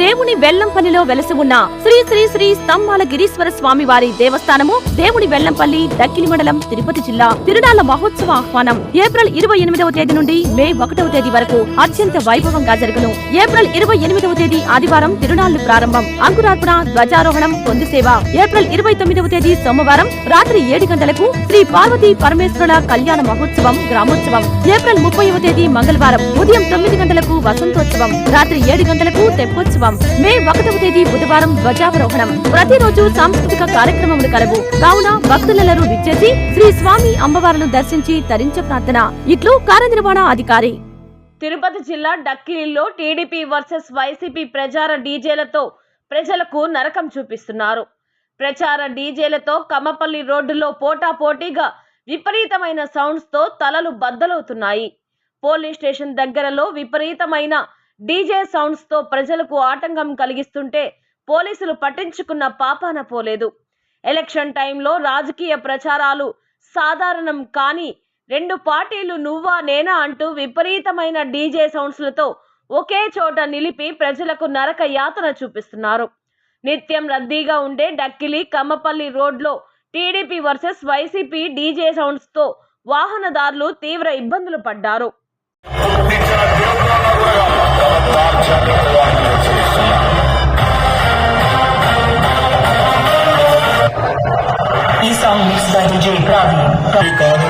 దేవుని వెల్లంపల్లిలో వెలసి ఉన్న శ్రీ శ్రీ శ్రీ స్తంభాల గిరీశ్వర స్వామి వారి దేవస్థానము దేవుని వెల్లంపల్లి దక్కిలి మండలం తిరుపతి జిల్లా తిరునాళ్ళ మహోత్సవ ఆహ్వానం ఏప్రిల్ ఇరవై ఎనిమిదవ తేదీ నుండి మే ఒకటవ తేదీ వరకు అత్యంత వైభవంగా జరుగును. ఏప్రిల్ ఇరవై ఎనిమిదవ తేదీ ఆదివారం తిరునాళ్ళు ప్రారంభం. అంకురార్పణ ధ్వజారోహణం పొందు సేవ ఏప్రిల్ ఇరవై తొమ్మిదవ తేదీ సోమవారం రాత్రి ఏడు గంటలకు శ్రీ పార్వతీ పరమేశ్వరుల కళ్యాణ మహోత్సవం గ్రామోత్సవం. ఏప్రిల్ ముప్పైవ తేదీ మంగళవారం ఉదయం తొమ్మిది గంటలకు వసంతోత్సవం. రాత్రి ఏడు గంటలకు తెప్పోత్సవం. మే ఒకటవ తేదీ బుధవారం ధ్వజావరోహణం ప్రతిరోజు సాంస్కృతిక కార్యక్రమములు కలవు. కావున భక్తులెల్లరూ విచ్చేసి శ్రీ స్వామి అమ్మవారులను దర్శించి తరించ ప్రార్థన. ఇట్లు కార్యనిర్వహణ అధికారి. తిరుపతి జిల్లా డక్కిలిలో టీడీపీ వర్సెస్ వైసీపీ ప్రచార డీజేలతో ప్రజలకు నరకం చూపిస్తున్నారు. ప్రచార డీజేలతో కమ్మపల్లి రోడ్డులో పోటాపోటీగా విపరీతమైన సౌండ్స్తో తలలు బద్దలవుతున్నాయి. పోలీస్ స్టేషన్ దగ్గరలో విపరీతమైన డీజే సౌండ్స్తో ప్రజలకు ఆటంకం కలిగిస్తుంటే పోలీసులు పట్టించుకున్న పాపాన పోలేదు. ఎలక్షన్ టైంలో రాజకీయ ప్రచారాలు సాధారణం కానీ రెండు పార్టీలు నువ్వా నేనా అంటూ విపరీతమైన డీజే సౌండ్స్లతో ఒకే చోట నిలిపి ప్రజలకు నరక యాతన చూపిస్తున్నారు. నిత్యం రద్దీగా ఉండే డక్కిలి కమ్మపల్లి రోడ్లో టీడీపీ వర్సెస్ వైసీపీ డీజే సౌండ్స్తో వాహనదారులు తీవ్ర ఇబ్బందులు పడ్డారు. mix by DJ Pravi. Ricardo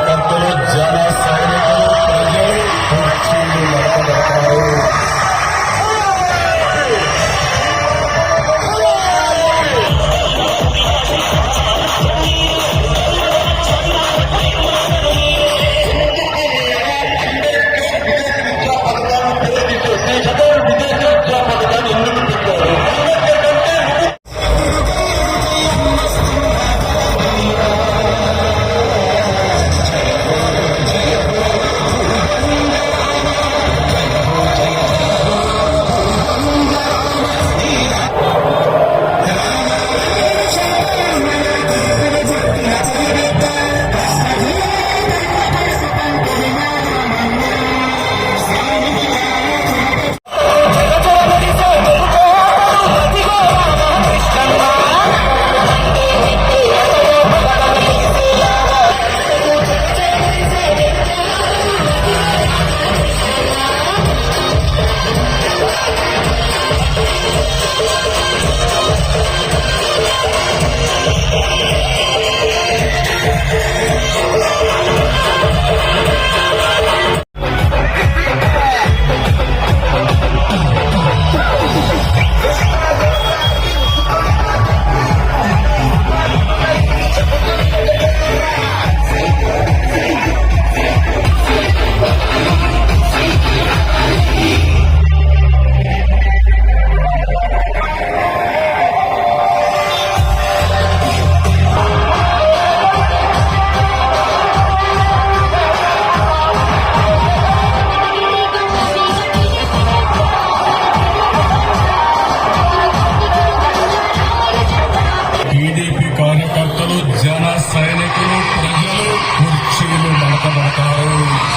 Boom.